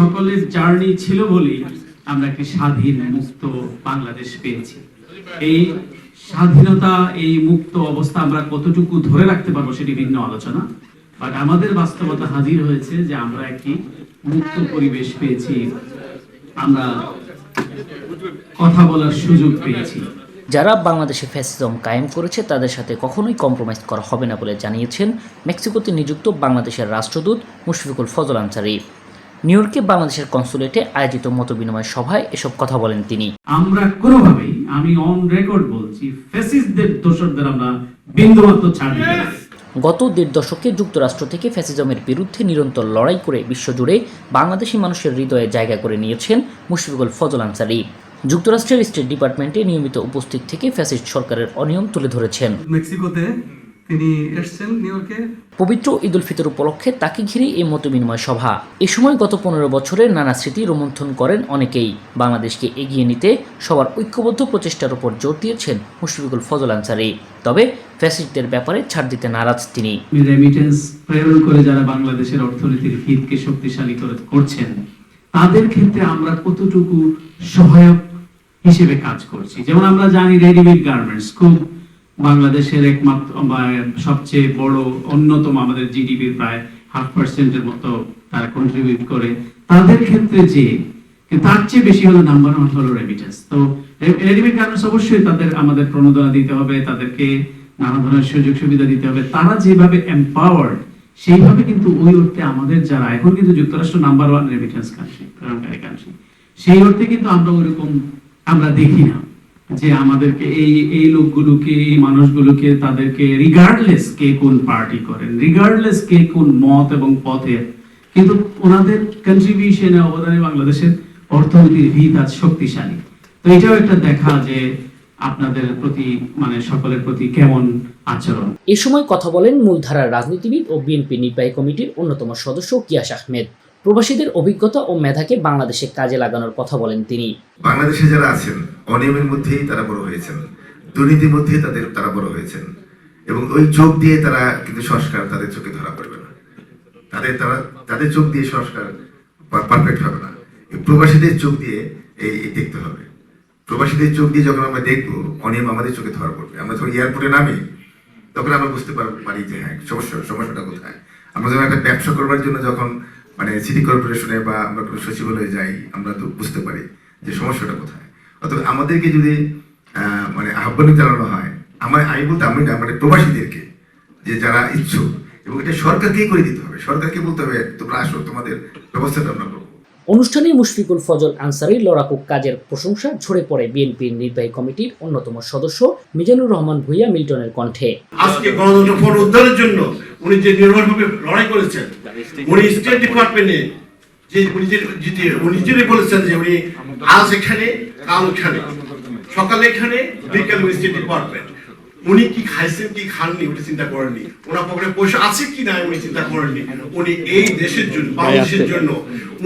সকলের জার্নি ছিল বলেই আমরা একটি স্বাধীন মুক্ত বাংলাদেশ পেয়েছি। এই স্বাধীনতা, এই মুক্ত অবস্থা আমরা কতটুকু ধরে রাখতে পারব সেটি ভিন্ন আলোচনা। বাট আমাদের বাস্তবতা হাজির হয়েছে যে আমরা একটি মুক্ত পরিবেশ পেয়েছি। আমরা কথা বলার সুযোগ পেয়েছি। যারা বাংলাদেশে ফ্যাসিজম কায়েম করেছে, তাদের সাথে কখনোই কম্প্রোমাইজ করা হবে না বলে জানিয়েছেন মেক্সিকোতে নিযুক্ত বাংলাদেশের রাষ্ট্রদূত মুশফিকুল ফজল আনসারি। নিউ ইয়র্কে বাংলাদেশের কনসুলেটে আয়োজিত মতবিনিময় সভায় এসব কথা বলেন তিনি। আমরা কোনোভাবেই আমি অন রেকর্ড বলছি ফেসিসদের দোষরদের আমরা বিন্দুমাত্র ছাড়। গত দেড় দশকে যুক্তরাষ্ট্র থেকে ফ্যাসিজমের বিরুদ্ধে নিরন্তর লড়াই করে বিশ্বজুড়ে বাংলাদেশি মানুষের হৃদয়ে জায়গা করে নিয়েছেন মুশফিকুল ফজল আনসারি। যুক্তরাষ্ট্রের স্টেট ডিপার্টমেন্টে নিয়মিত উপস্থিত থেকে ফ্যাসিস্ট সরকারের অনিয়ম তুলে ধরেছেন। মেক্সিকোতে তিনি এসছেন নিউ ইয়র্কে। পবিত্র ঈদ উল ফিতর উপলক্ষে তাকে ঘিরে এই মতবিনিময় সভা। এ সময় গত পনেরো বছরের নানা স্মৃতি রোমন্থন করেন অনেকেই। বাংলাদেশকে এগিয়ে নিতে সবার ঐক্যবদ্ধ প্রচেষ্টার উপর জোর দিয়েছেন মুশফিকুল ফজল আনসারি। তবে ফ্যাসিস্টদের ব্যাপারে ছাড় দিতে নারাজ তিনি। রেমিটেন্স প্রেরণ করে যারা বাংলাদেশের অর্থনীতির ভিতকে শক্তিশালী করে করছেন তাদের ক্ষেত্রে আমরা কতটুকু সহায়ক হিসেবে কাজ করছি? যেমন আমরা জানি রেডিমেড গার্মেন্টস খুব বাংলাদেশের একমাত্র সবচেয়ে বড়, অন্যতম আমাদের জিডিপির প্রায় হাফ পার্সেন্টের মতো তারা কন্ট্রিবিউট করে। তাদের ক্ষেত্রে যে তার চেয়ে বেশি হলো নাম্বার ওয়ান হলো রেমিটেন্স তো রেডিমেড অবশ্যই তাদের, আমাদের প্রণোদনা দিতে হবে, তাদেরকে নানা ধরনের সুযোগ সুবিধা দিতে হবে। তারা যেভাবে এম্পাওয়ার্ড সেইভাবে কিন্তু ওই অর্থে আমাদের যারা এখন কিন্তু যুক্তরাষ্ট্র number one remittance country country সেই অর্থে কিন্তু আমরা ওইরকম আমরা দেখি না। যে আমাদেরকে এই এই লোকগুলোকে, এই মানুষগুলোকে তাদেরকে রিগার্ডলেস কে কোন পার্টি করেন রিগার্ডলেস কে কোন মত এবং পথে, কিন্তু ওনাদের কন্ট্রিবিউশনে অবদানে বাংলাদেশের অর্থনীতির ভিত আজ শক্তিশালী। তো এটাও একটা দেখা যে আপনাদের প্রতি মানে সকলের প্রতি কেমন আচরণ। এ সময় কথা বলেন মূলধারার রাজনীতিবিদ ও বিএনপি নির্বাহী কমিটির অন্যতম সদস্য কিয়াস আহমেদ। প্রবাসীদের অভিজ্ঞতা ও মেধাকে বাংলাদেশে কাজে লাগানোর কথা বলেন তিনি। বাংলাদেশে যারা আছেন, অনিয়মের মধ্যেই তারা বড় হয়েছেন। দুর্নীতির মধ্যেই তাদের, তারা বড় হয়েছেন। এবং ওই চোখ দিয়ে তারা কিন্তু সংস্কার তাদের চোখে ধরা পড়বে না। তাদের, তারা, তাদের চোখ দিয়ে সংস্কার পারফেক্ট হবে না। প্রবাসীদের চোখ দিয়ে এই দেখতে হবে। প্রবাসীদের চোখ দিয়ে যখন আমরা দেখব, অনিয়ম আমাদের চোখে ধরা পড়বে। আমরা যখন এয়ারপোর্টে নামি, তখন আমরা বুঝতে পারি যে হ্যাঁ সমস্যা, সমস্যাটা কোথায়? আমরা যখন একটা ব্যবসা করবার জন্য যখন মানে সিটি কর্পোরেশনে বা আমরা কোনো সচিবালয়ে যাই, আমরা তো বুঝতে পারি যে সমস্যাটা কোথায়। অথবা আমাদেরকে যদি মানে আহ্বান জানানো হয়, আমার আমি বলতে আমি না মানে প্রবাসীদেরকে যে যারা ইচ্ছুক, এবং এটা সরকারকেই করে দিতে হবে। সরকারকে বলতে হবে, তোমরা আসো, তোমাদের ব্যবস্থাটা আমরা করব। অনুষ্ঠানে মুশফিকুল ফজল আনসারি লড়াকু কাজের প্রশংসা, ঝরে পড়ে বিএনপির নির্বাহী কমিটির অন্যতম সদস্য মিজানুর রহমান ভুইয়া মিল্টনের কণ্ঠে। আজকে গণতন্ত্র পুনরুদ্ধারের জন্য উনি যে নির্ভরভাবে লড়াই করেছেন, উনি স্টেট ডিপার্টমেন্টে যে উনি যে উনি নিজেরই বলেছেন যে উনি আজ এখানে, কাল ওখানে সকালে এখানে, বিকালে উনি স্টেট ডিপার্টমেন্ট উনি কি খাইছেন, কি খাননি, উনি চিন্তা করেননি। ওনার পকেটে পয়সা আছে কি না উনি চিন্তা করেননি। উনি এই দেশের জন্য, বাংলাদেশের জন্য,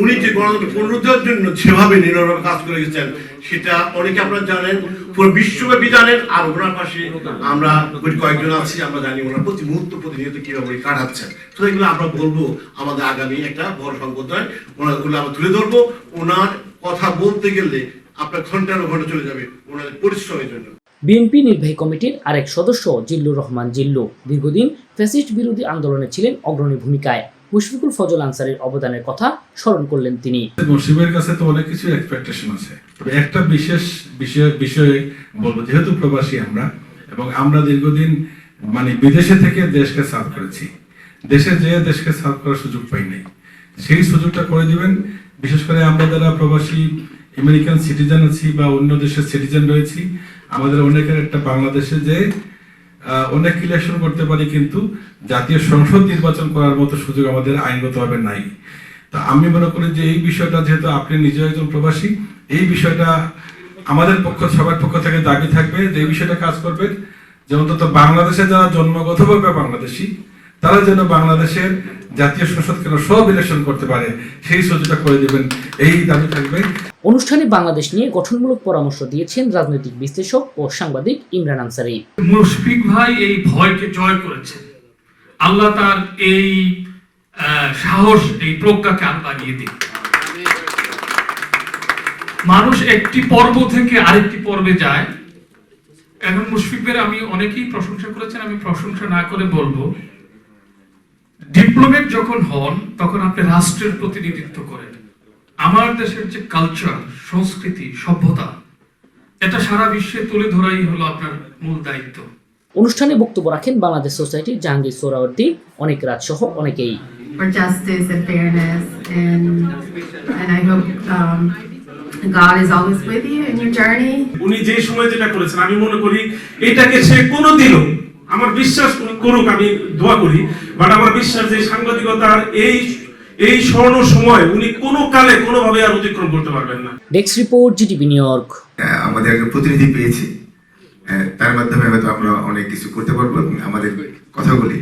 উনি যে গণতন্ত্র পুনরুদ্ধারের জন্য যেভাবে নির্ভরভাবে কাজ করে গেছেন, সেটা অনেকে আপনারা জানেন, পুরো বিশ্বব্যাপী জানেন, আর ওনার পাশে আমরা কয়েকজন আছি, আমরা জানি ওনার প্রতি মুহূর্ত প্রতিনিয়ত কীভাবে উনি কাটাচ্ছেন। তো এগুলো আমরা বলব, আমাদের আগামী একটা বড় সম্প্রদায় ওনার ওগুলো আমরা তুলে ধরবো। ওনার কথা বলতে গেলে আপনার ঘণ্টার ঘণ্টা চলে যাবে, ওনাদের পরিশ্রমের জন্য। বিএনপি নির্বাহী কমিটির আরেক সদস্য জিল্লুর রহমান জিল্লু। দীর্ঘদিন ফ্যাসিস্ট বিরোধী আন্দোলনে ছিলেন অগ্রণী ভূমিকায়। মুশফিকুল ফজল আনসারের অবদানের কথা স্মরণ করলেন তিনি। নসিবের কাছে তো অনেক কিছু এক্সপেকটেশন আছে। তবে একটা বিশেষ বিষয়, বিষয়ে বলব, যেহেতু প্রবাসী আমরা, এবং আমরা দীর্ঘদিন মানে বিদেশে থেকে দেশকে সার্ভ করেছি। দেশে যেয়ে দেশকে সার্ভ করার সুযোগ পাই নাই। সেই সুযোগটা করে দিবেন। বিশেষ করে আমরা যারা প্রবাসী আমেরিকান সিটিজেন আছি বা অন্য দেশের সিটিজেন রয়েছি আমাদের অনেকের একটা বাংলাদেশে যে অনেক ইলেকশন করতে পারি কিন্তু জাতীয় সংসদ নির্বাচন করার মতো সুযোগ আমাদের আইনগতভাবে নাই। তা আমি মনে করি যে এই বিষয়টা যেহেতু আপনি নিজে একজন প্রবাসী, এই বিষয়টা আমাদের পক্ষ, সবার পক্ষ থেকে দাবি থাকবে যে এই বিষয়টা কাজ করবেন যে অন্তত বাংলাদেশে যারা জন্মগতভাবে বাংলাদেশি তারা যেন বাংলাদেশের জাতীয় সংসদ কেন সব ইলেকশন করতে পারে সেই সুযোগটা করে দিবেন। এই দাবি থাকবে। অনুষ্ঠানে বাংলাদেশ নিয়ে গঠনমূলক পরামর্শ দিয়েছেন রাজনৈতিক বিশ্লেষক ও সাংবাদিক ইমরান আনসারি। মুশফিক ভাই এই ভয়কে জয় করেছেন। আল্লাহ তার এই সাহস এই প্রজ্ঞাকে আল্লাহ লাগিয়ে দিন। মানুষ একটি পর্ব থেকে আরেকটি পর্বে যায়। এখন মুশফিকের আমি অনেকেই প্রশংসা করেছেন আমি প্রশংসা না করে বলব। ডিপ্লোমেট যখন হন তখন আপনি রাষ্ট্রের প্রতিনিধিত্ব করেন। আমার দেশের যে কালচার সংস্কৃতি সভ্যতা এটা সারা বিশ্বে তুলে ধরাই হলো আপনার মূল দায়িত্ব। অনুষ্ঠানে বক্তব্য রাখেন বাংলাদেশ সোসাইটির জাহাঙ্গীর সোহরাওয়ার্দী। অনেক রাত সহ অনেকেই। For justice and fairness and and I hope um, God is always with you in your journey. উনি যে সময় যেটা করেছেন আমি মনে করি এটাকে সে কোনো দিনও আমার বিশ্বাস করুক আমি দোয়া করি বাট আমার বিশ্বাস যে সাংবাদিকতার এই এই স্বর্ণ সময় উনি কোনো কালে কোনোভাবে আর অতিক্রম করতে পারবেন না। Desk report GTV New York আমাদের একজন প্রতিনিধি পেয়েছে। তার মাধ্যমে হয়তো আমরা অনেক কিছু করতে পারব আমাদের কথা কথাগুলি